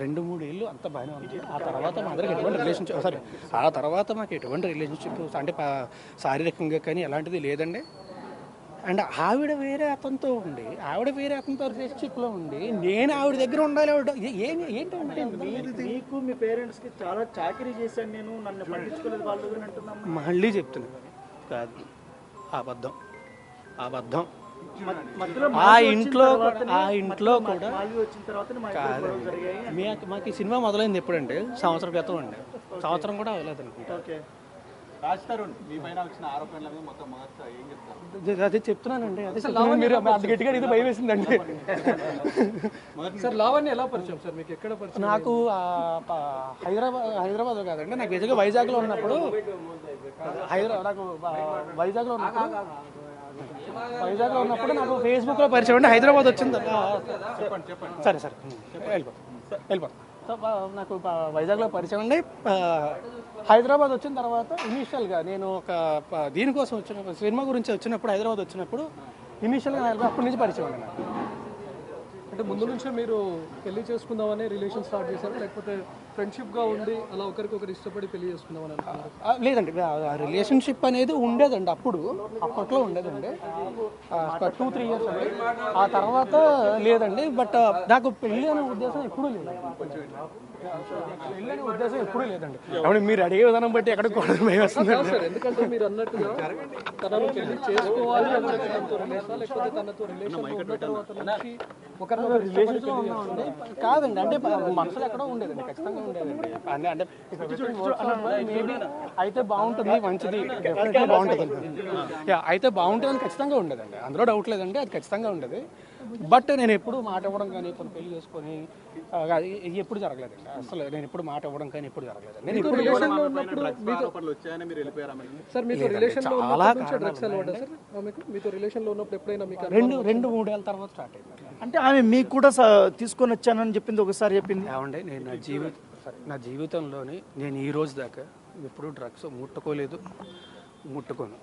రెండు మూడు ఏళ్ళు అంత బాగానే ఉంది. ఆ తర్వాత మా అందరికి ఎటువంటి రిలేషన్షిప్ సారీ ఆ తర్వాత మాకు ఎటువంటి రిలేషన్షిప్ అంటే శారీరకంగా కానీ ఎలాంటిది లేదండి. అండ్ ఆవిడ వేరే అతనితో ఉండి ఆవిడ వేరే అతనితో రిలేషన్షిప్లో ఉండి నేను ఆవిడ దగ్గర ఉండాలి ఆవిడ ఏ- ఏం ఏంటంటే మీకు మీ పేరెంట్స్కి చాలా చాకరీ చేశాను నేను నన్ను పట్టించుకోలేదు వాళ్ళు మళ్ళీ చెప్తున్నా. కాదు. అబద్ధం. అబద్ధం. ఆ ఇంట్లో ఆ ఇంట్లో కూడా మాకు ఈ సినిమా మొదలైంది ఎప్పుడంటే సంవత్సరం క్రితం అండి. సంవత్సరం కూడా అవ్వలేదు అనుకుంటా ఓకే అది- అదే చెప్తున్నానండి. అదే చెప్తున్నాను. మీరు అంత గట్టిగా ఇది భయం వేసిందండి సార్ లావణ్య ఎలా పరిచయం సార్? మీకు ఎక్కడ పరిచయం? నాకు హైదరాబాద్ హైదరాబాద్ కాదండి. నాకు బేసిక్గా వైజాగ్లో ఉన్నప్పుడు హైదరాబాద్ నాకు వైజాగ్లో ఉన్నప్పుడు వైజాగ్లో ఉన్నప్పుడు నాకు ఫేస్బుక్లో పరిచయం అండి హైదరాబాద్ వచ్చింది సరే సరే. వెళ్ళిపో. వెళ్ళిపో. సో నాకు వైజాగ్లో పరిచయం అండి ఆ, హైదరాబాద్ వచ్చిన తర్వాత ఇనీషియల్గా నేను ఒక దీనికోసం వచ్చిన సినిమా గురించి వచ్చినప్పుడు హైదరాబాద్ వచ్చినప్పుడు ఇనీషియల్గా అప్పటి నుంచి పరిచయం నాకు. అంటే ముందు నుంచే మీరు పెళ్ళి చేసుకుందామని రిలేషన్ స్టార్ట్ చేశారు? లేకపోతే ఫ్రెండ్షిప్గా ఉండి అలా ఒకరికొకరు ఇష్టపడి పెళ్ళి చేసుకుందామని అనుకున్నారు. ఆ, లేదండి ఆ రిలేషన్షిప్ అనేది ఉండేదండి అప్పుడు. అప్పట్లో ఉండేదండి. టూ త్రీ ఇయర్స్ అండి. ఆ తర్వాత లేదండి బట్ నాకు పెళ్ళి అనే ఉద్దేశం ఎప్పుడూ లేదు పెళ్ళి అనే ఉద్దేశం ఎప్పుడూ లేదండి. మీరు అడిగే విధానం బట్టి ఎక్కడ కూడా భయం వస్తుంది. ఎందుకంటే మీరు అన్నట్టుగా తనను పెళ్ళి చేసుకోవాలి అని తనతో రిలేషన్? లేకపోతే తనతో రిలేషన్ ఉన్న తర్వాత నుంచి ఒకరినొకరు. కాదండి అంటే మనసులో ఎక్కడో ఉండేదండి ఖచ్చితంగా ఉండేదండి అంటే మేబీ అయితే బాగుంటుంది మంచిది డెఫినెట్గా బాగుంటుంది యా, అయితే బాగుంటుందని ఖచ్చితంగా ఉండేదండి అందులో డౌట్ లేదండి అది ఖచ్చితంగా ఉండేది బట్ నేను ఎప్పుడు మాట ఇవ్వడం కానీ కొన్ని పెళ్ళి చేసుకొని అది ఎప్పుడు జరగలేదండి అసలు నేను ఎప్పుడు మాట ఇవ్వడం కానీ ఎప్పుడు జరగలేదు నేను ఇప్పుడు రిలేషన్ ఉన్నప్పుడు మీతో సార్ మీకు రిలేషన్లో లో ఉన్నప్పటి నుంచే డ్రగ్స్ అలవాటు సార్ ఆమెకు మీతో రిలేషన్ ఉన్నప్పుడు ఎప్పుడైనా మీకు రెండు రెండు మూడేళ్ళ తర్వాత స్టార్ట్ అయింది అంటే ఆమె మీకు కూడా తీసుకొని వచ్చానని చెప్పింది ఒకసారి చెప్పింది. ఏమంటే నేను నా జీవిత నా జీవితంలోని నేను ఈ రోజు దాకా ఎప్పుడూ డ్రగ్స్ ముట్టుకోలేదు ముట్టుకోను.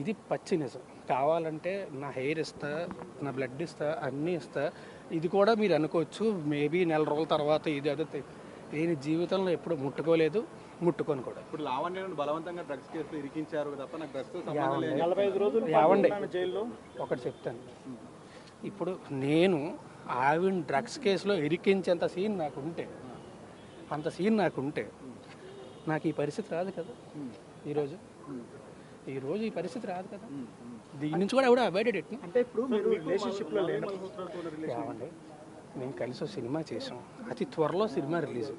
ఇది పచ్చి నిజం. కావాలంటే నా హెయిర్ ఇస్తా నా బ్లడ్ ఇస్తా అన్నీ ఇస్తా. ఇది కూడా మీరు అనుకోవచ్చు మేబీ నెల రోజుల తర్వాత ఇది అదే నేను జీవితంలో ఎప్పుడు ముట్టుకోలేదు ముట్టుకోను కూడా. ఇప్పుడు లావణ్యను బలవంతంగా డ్రగ్స్ కేసులో ఇరికించారు తప్ప నాకు డ్రగ్స్తో సంబంధం లేదు. ఐదు రోజులు ఒకటి చెప్తాను. ఇప్పుడు నేను ఆవిడ డ్రగ్స్ కేసులో ఇరికించేంత సీన్ నాకు ఉంటే అంత సీన్ నాకు ఉంటే నాకు ఈ పరిస్థితి రాదు కదా ఈరోజు. ఈరోజు ఈ పరిస్థితి రాదు కదా. దీని నుంచి కూడా ఎవడో అవాయిడెడ్ ఎట్నా అంటే ఇప్పుడు మీరు మేము కలిసి ఒక సినిమా చేసాం. అతి త్వరలో సినిమా రిలీజ్.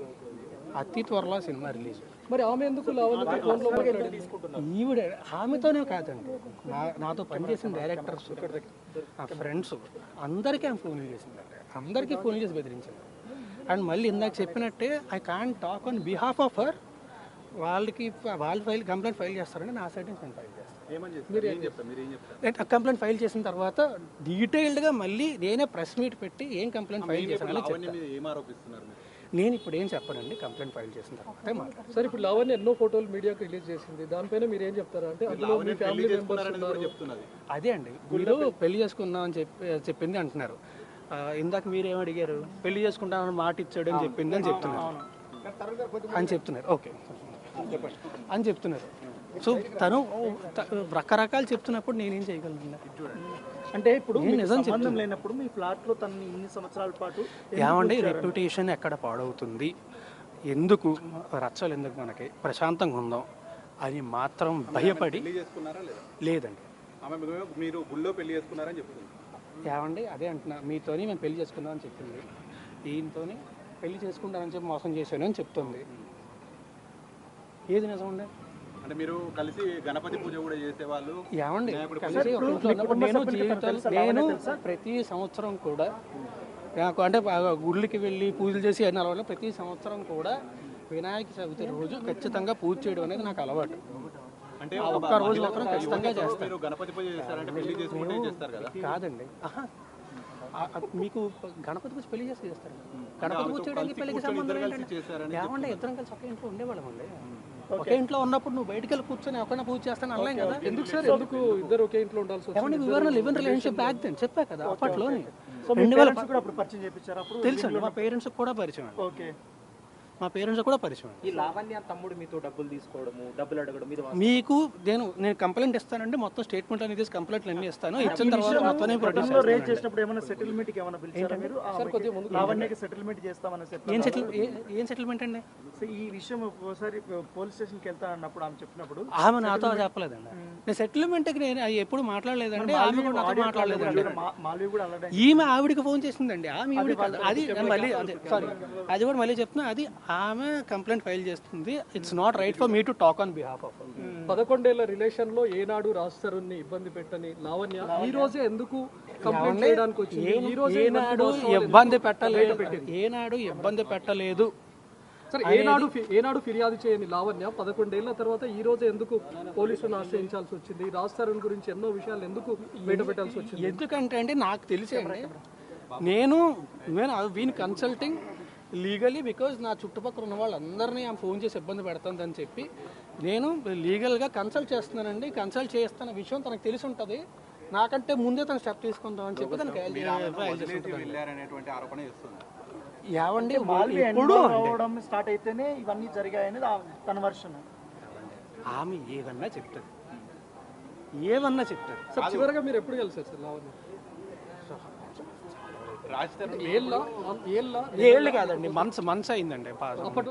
అతి త్వరలో సినిమా రిలీజ్. మరి ఆమె ఎందుకు ఫోన్లో ఈవిడ ఆమెతోనే కాదండి. నా నాతో పనిచేసిన డైరెక్టర్స్ నా ఫ్రెండ్స్ అందరికీ ఆమె ఫోన్లు చేసిందండి. అందరికీ ఫోన్ చేసి బెదిరించింది. అండ్ మళ్ళీ ఇందాక చెప్పినట్టే I can talk on behalf of her వాళ్ళకి వాళ్ళు ఫైల్ కంప్లైంట్ ఫైల్ చేస్తారండి నా సైడ్ నుంచి నేను ఫైల్ చేస్తాను. ఏమని చెప్తారు? ఏం చెప్తారు? మీరు ఏం చెప్తారు? కంప్లైంట్ ఫైల్ చేసిన తర్వాత డీటెయిల్డ్గా మళ్ళీ నేనే ప్రెస్ మీట్ పెట్టి ఏం కంప్లైంట్ ఫైల్ చేశాను నేను ఇప్పుడు ఏం చెప్పనండి కంప్లైంట్ ఫైల్ చేసిన తర్వాత సరే ఇప్పుడు లావణ్య ఎన్నో ఫోటోలు మీడియాకు రిలీజ్ చేసింది. దానిపైన మీరు ఏం చెప్తారా? అంటే అందులో మీ ఫ్యామిలీ మెంబర్స్ చేసుకున్నారని కూడా చెప్తున్నది. అదే అండి. మీరు పెళ్ళి చేసుకుందాం అని చెప్పి చెప్పింది అంటున్నారు. ఇందాక మీరేం అడిగారు? పెళ్ళి చేసుకుంటామని మాట ఇచ్చాడు అని చెప్పింది అని చెప్తున్నారు. అని చెప్తున్నారు. ఓకే. అని చెప్తున్నారు. సో తను రకరకాలు చెప్తున్నప్పుడు నేనేం చేయగలను? అంటే ఇప్పుడు నిజం సంబంధం లేనప్పుడు మీ ఫ్లాట్లో తనని ఇన్ని సంవత్సరాల పాటు ఏమండి రెప్యుటేషన్ ఎక్కడ పాడవుతుంది? ఎందుకు రచ్చలు ఎందుకు మనకి? ప్రశాంతంగా ఉందాం అని మాత్రం భయపడి పెళ్ళి చేసుకున్నారా లేదా? లేదండి. ఆమె మీరు- మీరు గుళ్ళో పెళ్ళి చేసుకున్నారని చెప్తుంది. ఏమండి అదే అంటున్నా. మీతోని మేము పెళ్ళి చేసుకుందాం అని చెప్పింది ఈయనతోని పెళ్ళి చేసుకుంటానని చెప్పి మోసం చేశాను అని చెప్తుంది. ఏది నిజం అండి? అంటే మీరు కలిసి గణపతి పూజ కూడా చేసేవాళ్ళు ఏమండి? వినాయకుడి కలిసి నేను ప్రతి సంవత్సరం కూడా నాకు అంటే గుళ్ళకి వెళ్ళి పూజలు చేసి అయిన అలవాటు ప్రతి సంవత్సరం కూడా వినాయక చవితి రోజు ఖచ్చితంగా పూజ చేయడం అనేది నాకు అలవాటు. అంటే ఒక్క రోజు మాత్రం ఖచ్చితంగా మీరు గణపతి పూజ చేస్తారంటే పెళ్ళి చేసుకుంటే చేస్తారు కదా? కాదండి. మీకు గణపతి పూజ పెళ్ళి చేసి చేస్తారు గణపతి పూజ చేయడానికి పెళ్ళికి సంబంధం ఏమంటే ఇద్దరం కలిసి ఒకే ఇంట్లో ఉండేవాళ్ళం అండి. ఒకే ఇంట్లో ఉన్నప్పుడు నువ్వు బయటికి వెళ్ళి కూర్చొని ఒకరిని పూజ చేస్తాను అనలేం కదా? ఎందుకు సార్? ఎందుకు ఇద్దరు ఒకే ఇంట్లో ఉండాల్సి ఏమంటే వివరణ live in relationship back then చెప్పా కదా అప్పట్లోని. రెండు వేల తెలుసు మా పేరెంట్స్ కూడా పరిచయం ఓకే మా పేరెంట్స్ కూడా పరిచయం ఈ లావణ్య తమ్ముడు మీతో డబ్బులు తీసుకోవడము డబ్బులు అడగడం మీద మీకు నేను నేను కంప్లైంట్ ఇస్తానండి మొత్తం స్టేట్మెంట్ అనేది కంప్లైంట్లు అన్ని ఇస్తాను. ఇచ్చిన తర్వాత మొత్తం ప్రొడ్యూస్ రేజ్ చేసినప్పుడు ఏమైనా సెటిల్మెంట్ ఏమైనా పిలిచారా మీరు? సార్ కొద్దిగా ముందుకు లావణ్యకి సెటిల్మెంట్ చేస్తామని చెప్పి ఏం సెటిల్ ఏం సెటిల్మెంట్ అండి? ఈ విషయం ఒకసారి పోలీస్ స్టేషన్కి వెళ్తా అన్నప్పుడు ఆమె చెప్పినప్పుడు ఆమె నాతో చెప్పలేదండి. నేను సెటిల్మెంట్కి నేను ఎప్పుడు మాట్లాడలేదండి. ఆమె కూడా నాతో మాట్లాడలేదండి. ఈమె ఆవిడకి ఫోన్ చేసిందండి. ఆమె కాదు. అది మళ్ళీ అదే సారీ. అది కూడా మళ్ళీ చెప్తున్నా. అది ఆమె కంప్లైంట్ ఫైల్ చేస్తుంది. It's not right for me to talk on behalf of పదకొండేళ్ళ రిలేషన్లో ఏనాడు రాస్తారుని ఇబ్బంది పెట్టని లావణ్య. ఈ రోజే ఎందుకు కంప్లైంట్ చేయడానికి వచ్చింది? ఈ రోజే ఏనాడు ఇబ్బంది పెట్టలేదు. ఏనాడు ఇబ్బంది పెట్టలేదు. సరే ఏనాడు ఏనాడు ఫిర్యాదు చేయని లావణ్య పదకొండేళ్ళ తర్వాత ఈ రోజే ఎందుకు పోలీసులను ఆశ్రయించాల్సి వచ్చింది? రాస్తారని గురించి ఎన్నో విషయాలు ఎందుకు బయట పెట్టాల్సి వచ్చింది? ఎందుకంటే అండి నాకు తెలిసి నేను నేను వీని కన్సల్టింగ్ లీగలీ బికాజ్ నా చుట్టుపక్కల ఉన్న వాళ్ళందరినీ ఆమె ఫోన్ చేసి ఇబ్బంది పెడుతుందని చెప్పి నేను లీగల్గా కన్సల్ట్ చేస్తున్నానండి. కన్సల్ట్ చేస్తున్న విషయం తనకు తెలిసి ఉంటుంది. నాకంటే ముందే తను స్టెప్ తీసుకుందాం అని చెప్పి తనకి ఏవండి ఎన్రోల్ అవ్వడం స్టార్ట్ అయితేనే ఇవన్నీ జరిగాయనేది ఆ- తన వర్షన్ ఆమె ఏదన్నా చెప్తుంది ఏమన్నా చెప్తుంది సార్ చివరగా మీరు ఎప్పుడు కలిసారు సార్? లావణ్య? ఏళ్ళ? ఏళ్ళ? ఏళ్ళు కాదండి మంత్స్ మంత్స్ అయిందండి